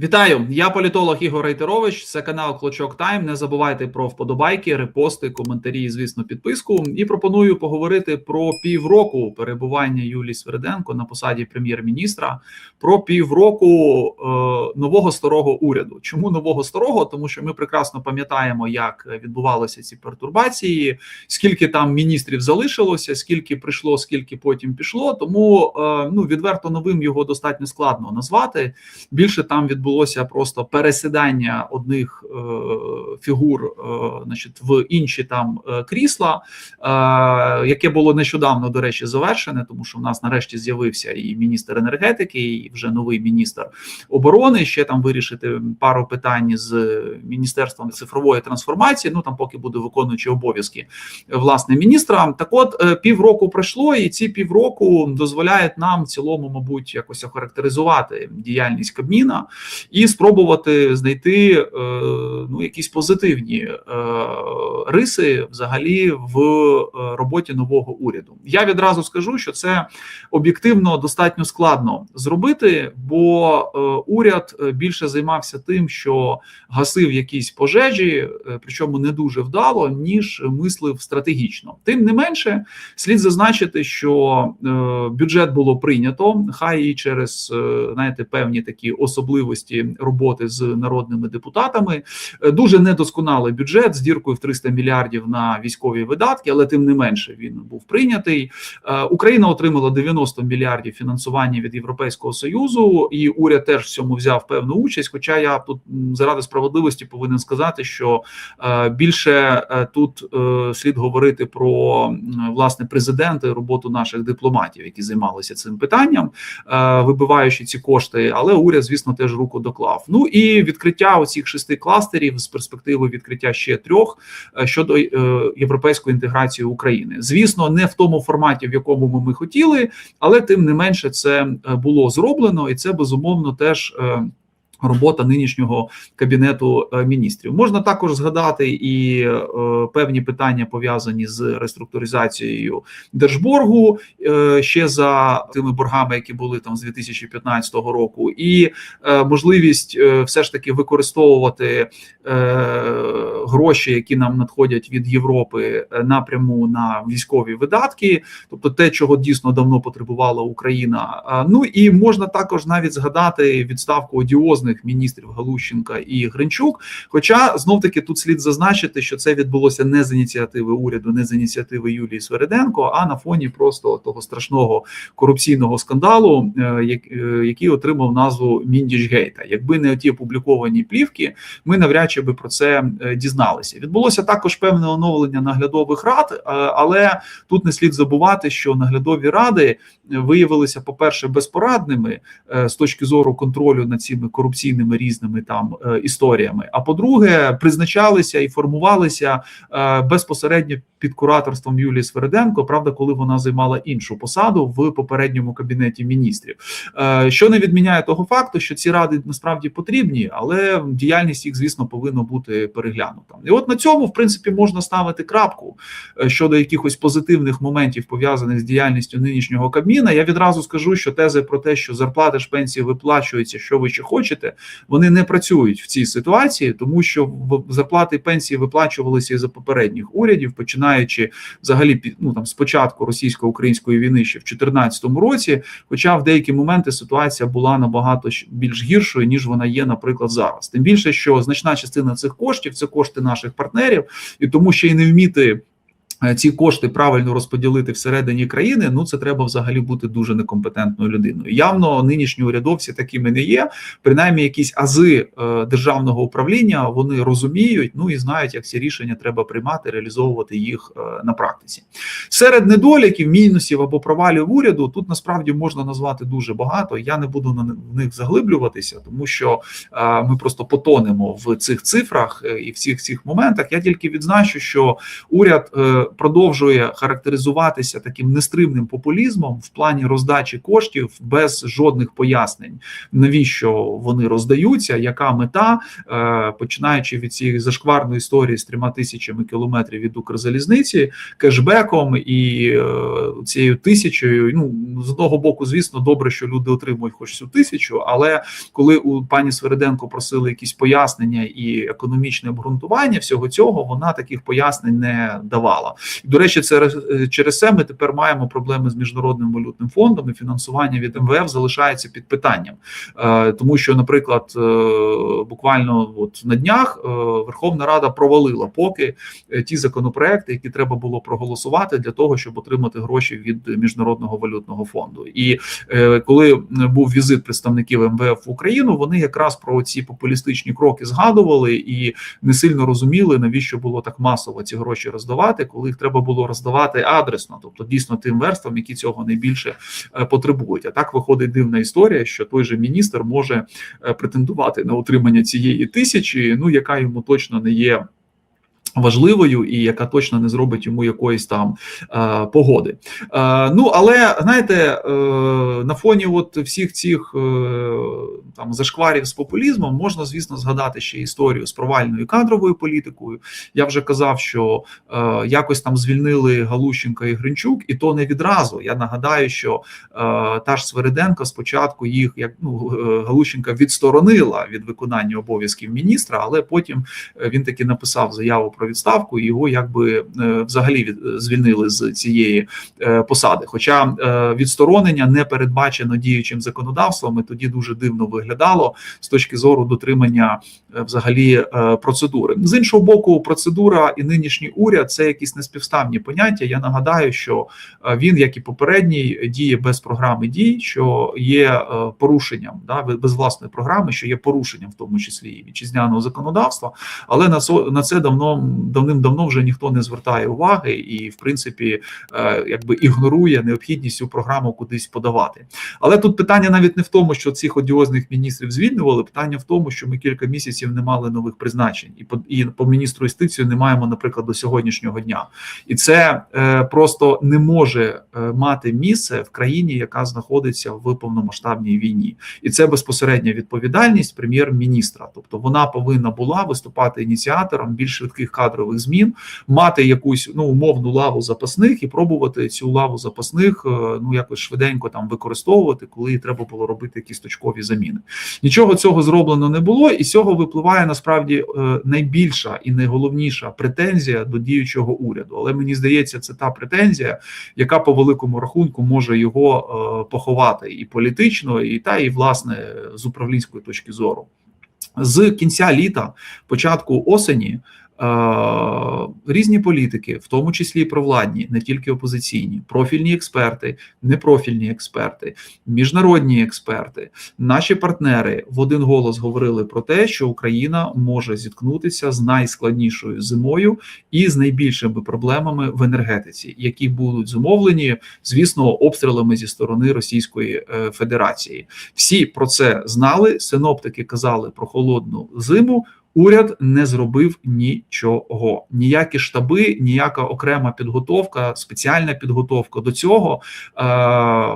Вітаю, я політолог Ігор Рейтерович. Це канал Клочок Тайм. Не забувайте про вподобайки, репости, коментарі, і, звісно, підписку. І пропоную поговорити про півроку перебування Юлії Сверденко на посаді прем'єр-міністра. Про півроку е, нового старого уряду. Чому нового старого? Тому що ми прекрасно пам'ятаємо, як відбувалися ці пертурбації, скільки там міністрів залишилося, скільки прийшло, скільки потім пішло. Тому е, ну відверто новим його достатньо складно назвати. Більше там відбувалося відбулося просто пересідання одних е, фігур, е, значить, в інші там е, крісла, яке було нещодавно, до речі, завершене, тому що в нас нарешті з'явився і міністр енергетики, і вже новий міністр оборони. Ще там вирішити пару питань з міністерством цифрової трансформації. Ну там поки буде виконуючи обов'язки власне міністра. Так, от півроку пройшло, і ці півроку дозволяють нам в цілому, мабуть, якось охарактеризувати діяльність Кабміна і спробувати знайти е, ну якісь позитивні е, риси взагалі в е, роботі нового уряду. Я відразу скажу, що це об'єктивно достатньо складно зробити, бо уряд більше займався тим, що гасив якісь пожежі, причому не дуже вдало, ніж мислив стратегічно. Тим не менше, слід зазначити, що бюджет було прийнято, хай і через знаєте певні такі особливості можливості роботи з народними депутатами. Е, дуже недосконалий бюджет з діркою в 300 мільярдів на військові видатки, але тим не менше він був прийнятий. Е, Україна отримала 90 мільярдів фінансування від Європейського союзу, і уряд теж в цьому взяв певну участь. Хоча я тут заради справедливості повинен сказати, що е, більше тут слід говорити про власне президента і роботу наших дипломатів, які займалися цим питанням, вибиваючи ці кошти. Але уряд, звісно, теж руку доклав. Ну і відкриття оцих шести кластерів з перспективи відкриття ще трьох е, щодо е, європейської інтеграції України. Звісно, не в тому форматі, в якому ми хотіли, але тим не менше це е, було зроблено, і це безумовно теж. Робота нинішнього кабінету е, міністрів можна також згадати і е, певні питання пов'язані з реструктуризацією держборгу е, ще за тими боргами, які були там з 2015 року, і е, можливість е, все ж таки використовувати е, гроші, які нам надходять від Європи е, напряму на військові видатки, тобто те, чого дійсно давно потребувала Україна. Ну і можна також навіть згадати відставку одіозних різних міністрів Галущенка і Гринчук. Хоча знов таки тут слід зазначити, що це відбулося не з ініціативи уряду, не з ініціативи Юлії Свериденко, а на фоні просто того страшного корупційного скандалу, е, е, який отримав назву Міндічгейта. Якби не ті опубліковані плівки, ми навряд чи би про це е, дізналися. Відбулося також певне оновлення наглядових рад, але тут не слід забувати, що наглядові ради виявилися, по перше, безпорадними з точки зору контролю над цими корупціями корупційними різними там е, історіями. А по-друге, призначалися і формувалися е, безпосередньо під кураторством Юлії Свериденко. Правда, коли вона займала іншу посаду в попередньому кабінеті міністрів, е, що не відміняє того факту, що ці ради насправді потрібні, але діяльність їх, звісно, повинна бути переглянута. І от на цьому, в принципі, можна ставити крапку щодо якихось позитивних моментів пов'язаних з діяльністю нинішнього кабміна. Я відразу скажу, що тези про те, що зарплати ж пенсії виплачуються, що ви ще хочете бачите, вони не працюють в цій ситуації, тому що зарплати і пенсії виплачувалися і за попередніх урядів, починаючи взагалі ну там спочатку російсько-української війни ще в 2014 році. Хоча в деякі моменти ситуація була набагато більш гіршою ніж вона є, наприклад, зараз. Тим більше, що значна частина цих коштів це кошти наших партнерів, і тому ще й не вміти. Е, ці кошти правильно розподілити всередині країни, ну це треба взагалі бути дуже некомпетентною людиною. Явно нинішні урядовці такими не є. Принаймні, якісь ази е, державного управління вони розуміють, ну і знають, як ці рішення треба приймати, реалізовувати їх е, на практиці. Серед недоліків, мінусів або провалів уряду тут насправді можна назвати дуже багато. Я не буду на них заглиблюватися, тому що ми просто потонемо в цих цифрах і в всіх цих моментах. Я тільки відзначу, що уряд продовжує характеризуватися таким нестримним популізмом в плані роздачі коштів без жодних пояснень, навіщо вони роздаються, яка мета, е, починаючи від цієї зашкварної історії з трьома тисячами кілометрів від Укрзалізниці, кешбеком і е, цією тисячою. Ну з одного боку, звісно, добре, що люди отримують хоч цю тисячу, але коли у пані Свериденко просили якісь пояснення і економічне обґрунтування всього цього, вона таких пояснень не давала. До речі, це е, через це ми тепер маємо проблеми з міжнародним валютним фондом і фінансування від МВФ залишається під питанням, е, тому що, наприклад, е, буквально от на днях Верховна Рада провалила поки ті законопроекти, які треба було проголосувати для того, щоб отримати гроші від міжнародного валютного фонду. І коли був візит представників МВФ в Україну, вони якраз про ці популістичні кроки згадували і не сильно розуміли, навіщо було так масово ці гроші роздавати, коли їх треба було роздавати адресно, тобто дійсно тим верствам, які цього найбільше е, потребують. А так виходить дивна історія, що той же міністр може е, претендувати на отримання цієї тисячі, ну яка йому точно не є важливою і яка точно не зробить йому якоїсь там е, погоди. Е, ну але знаєте, е, на фоні от всіх цих е, там зашкварів з популізмом можна, звісно, згадати ще історію з провальною кадровою політикою. Я вже казав, що е, якось там звільнили Галущенка і Гринчук, і то не відразу. Я нагадаю, що е, та ж Свериденко спочатку їх як ну е, Галущенка відсторонила від виконання обов'язків міністра, але потім е, він таки написав заяву про відставку, і його якби е, взагалі від звільнили з цієї е, посади. Хоча е, відсторонення не передбачено діючим законодавством, і тоді дуже дивно виглядало з точки зору дотримання взагалі процедури. З іншого боку, процедура і нинішній уряд це якісь неспівставні поняття. Я нагадаю, що він, як і попередній, діє без програми дій, що є порушенням да без власної програми, що є порушенням, в тому числі і вітчизняного законодавства, але на на це давно давним-давно вже ніхто не звертає уваги і, в принципі, е, якби ігнорує необхідність цю програму кудись подавати. Але тут питання навіть не в тому, що цих одіозних міністрів звільнювали. Питання в тому, що ми кілька місяців не мали нових призначень, і по і по міністру юстиції не маємо, наприклад, до сьогоднішнього дня. І це е, просто не може е, мати місце в країні, яка знаходиться в повномасштабній війні, і це безпосередня відповідальність прем'єр-міністра. Тобто вона повинна була виступати ініціатором більш швидких кадрів кадрових змін, мати якусь ну умовну лаву запасних і пробувати цю лаву запасних е, ну якось швиденько там використовувати, коли треба було робити якісь точкові заміни. Нічого цього зроблено не було, і з цього випливає насправді е, найбільша і найголовніша претензія до діючого уряду. Але мені здається, це та претензія, яка по великому рахунку може його е, поховати і політично, і та і власне з управлінської точки зору. З кінця літа, початку осені, Різні політики, в тому числі і провладні, не тільки опозиційні, профільні експерти, непрофільні експерти, міжнародні експерти, наші партнери в один голос говорили про те, що Україна може зіткнутися з найскладнішою зимою і з найбільшими проблемами в енергетиці, які будуть зумовлені, звісно, обстрілами зі сторони Російської е, Федерації. Всі про це знали. Синоптики казали про холодну зиму. Уряд не зробив нічого. Ніякі штаби, ніяка окрема підготовка, спеціальна підготовка до цього е,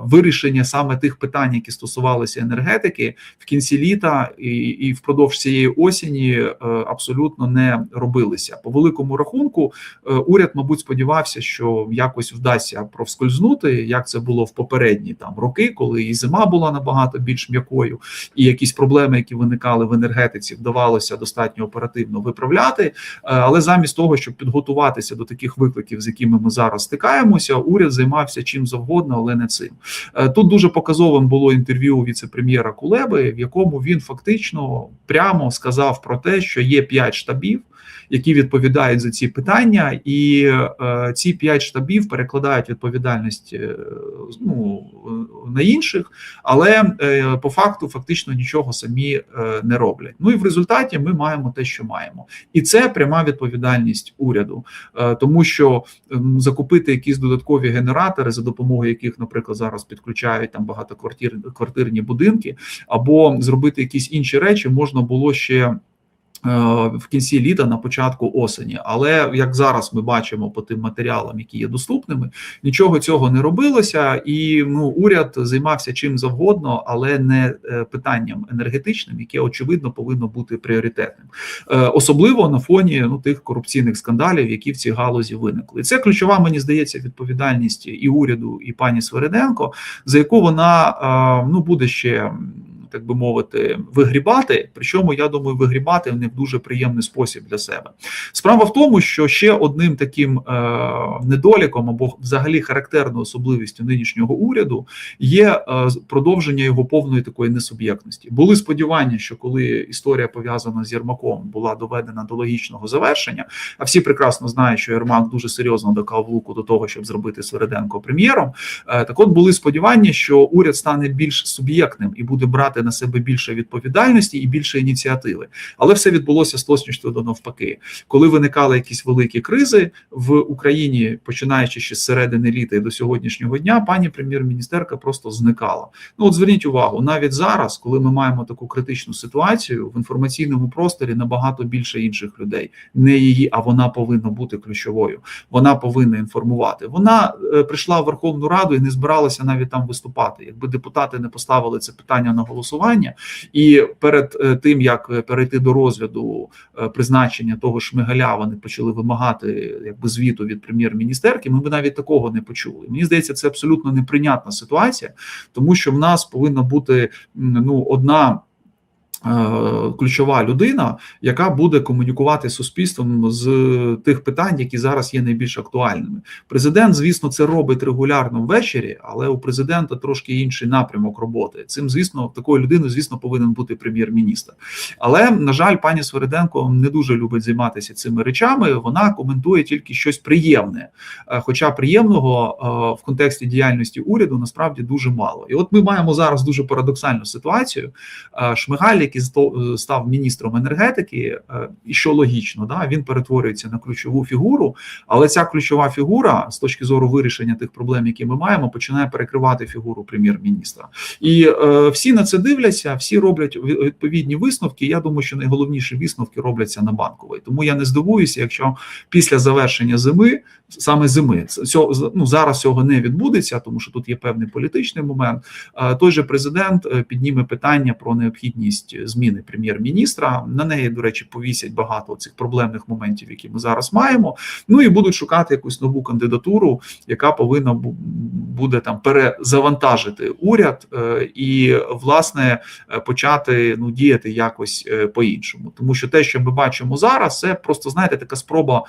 вирішення саме тих питань, які стосувалися енергетики, в кінці літа і і впродовж цієї осені е, абсолютно не робилися. По великому рахунку, е, уряд, мабуть, сподівався, що якось вдасться провскользнути, як це було в попередні там роки, коли і зима була набагато більш м'якою, і якісь проблеми, які виникали в енергетиці, вдавалося достатньо достатньо оперативно виправляти. Е, але замість того, щоб підготуватися до таких викликів, з якими ми зараз стикаємося, уряд займався чим завгодно, але не цим. Е, тут дуже показовим було інтерв'ю віце-прем'єра Кулеби, в якому він фактично прямо сказав про те, що є п'ять штабів які відповідають за ці питання, і е, ці п'ять штабів перекладають відповідальність е, ну, на інших, але е, по факту фактично нічого самі е, не роблять. Ну і в результаті ми маємо те, що маємо, і це пряма відповідальність уряду, е, тому що е, закупити якісь додаткові генератори, за допомогою яких, наприклад, зараз підключають там багатоквартирні будинки, або зробити якісь інші речі можна було ще. В кінці літа на початку осені. Але як зараз ми бачимо по тим матеріалам, які є доступними, нічого цього не робилося, і ну уряд займався чим завгодно, але не е, питанням енергетичним, яке очевидно повинно бути пріоритетним, Е, особливо на фоні ну тих корупційних скандалів, які в цій галузі виникли. Це ключова, мені здається, відповідальність і уряду, і пані Свериденко, за яку вона е, ну буде ще так би мовити, вигрібати. Причому я думаю, вигрібати не в дуже приємний спосіб для себе. Справа в тому, що ще одним таким е, недоліком або взагалі характерною особливістю нинішнього уряду є е, продовження його повної такої несуб'єктності. Були сподівання, що коли історія пов'язана з Єрмаком була доведена до логічного завершення, а всі прекрасно знають, що Єрмак дуже серйозно докав луку до того, щоб зробити Свериденко прем'єром. Е, так, от були сподівання, що уряд стане більш суб'єктним і буде брати на себе більше відповідальності і більше ініціативи. Але все відбулося з точністю навпаки, коли виникали якісь великі кризи в Україні, починаючи ще з середини літа і до сьогоднішнього дня, пані прем'єр-міністерка просто зникала. Ну от зверніть увагу, навіть зараз, коли ми маємо таку критичну ситуацію в інформаційному просторі набагато більше інших людей, не її, а вона повинна бути ключовою. Вона повинна інформувати. Вона е, прийшла в Верховну Раду і не збиралася навіть там виступати. Якби депутати не поставили це питання на голосування, і перед е, тим як е, перейти до розгляду е, призначення того Шмигаля, вони почали вимагати якби звіту від прем'єр-міністерки. Ми б навіть такого не почули. Мені здається, це абсолютно неприйнятна ситуація, тому що в нас повинна бути ну одна. Е, Ключова людина, яка буде комунікувати з суспільством з тих питань, які зараз є найбільш актуальними. Президент, звісно, це робить регулярно ввечері, але у президента трошки інший напрямок роботи. Цим, звісно, такою людиною, звісно, повинен бути прем'єр-міністр. Але на жаль, пані Свериденко не дуже любить займатися цими речами. Вона коментує тільки щось приємне. Е, Хоча приємного е, в контексті діяльності уряду насправді дуже мало. І от ми маємо зараз дуже парадоксальну ситуацію. Шмигаль, який сто- став міністром енергетики, е, і що логічно, да він перетворюється на ключову фігуру, але ця ключова фігура з точки зору вирішення тих проблем, які ми маємо, починає перекривати фігуру прем'єр-міністра. І е, всі на це дивляться, всі роблять відповідні висновки. Я думаю, що найголовніші висновки робляться на банковій. Тому я не здивуюся, якщо після завершення зими, саме зими, цього ну зараз цього не відбудеться, тому що тут є певний політичний момент. Той же президент е, підніме питання про необхідність зміни прем'єр-міністра. На неї, до речі, повісять багато цих проблемних моментів, які ми зараз маємо. Ну і будуть шукати якусь нову кандидатуру, яка повинна буде там перезавантажити уряд е, і власне е, почати ну діяти якось по-іншому. Тому що те, що ми бачимо зараз, це просто знаєте така спроба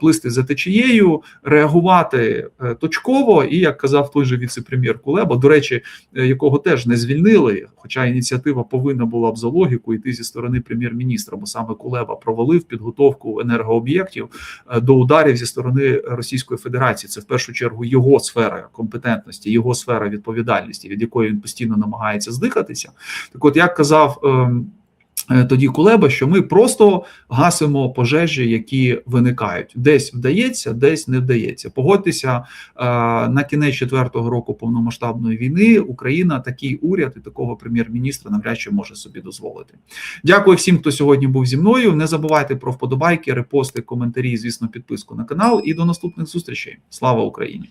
плисти за течією, реагувати е, точково. І як казав той же віце-прем'єр Кулеба, до речі, е, якого теж не звільнили, хоча ініціатива повинна була б за логіку йти зі сторони прем'єр-міністра, бо саме Кулеба провалив підготовку енергооб'єктів е, до ударів зі сторони Російської Федерації. Це в першу чергу його сфера компетентності, його сфера відповідальності, від якої він постійно намагається здихатися. Так, от як казав. Е, Тоді Кулеба, що ми просто гасимо пожежі, які виникають. Десь вдається, десь не вдається. Погодьтеся е, на кінець четвертого року повномасштабної війни. Україна такий уряд і такого прем'єр-міністра навряд чи може собі дозволити. Дякую всім, хто сьогодні був зі мною. Не забувайте про вподобайки, репости, коментарі, звісно, підписку на канал. І до наступних зустрічей. Слава Україні!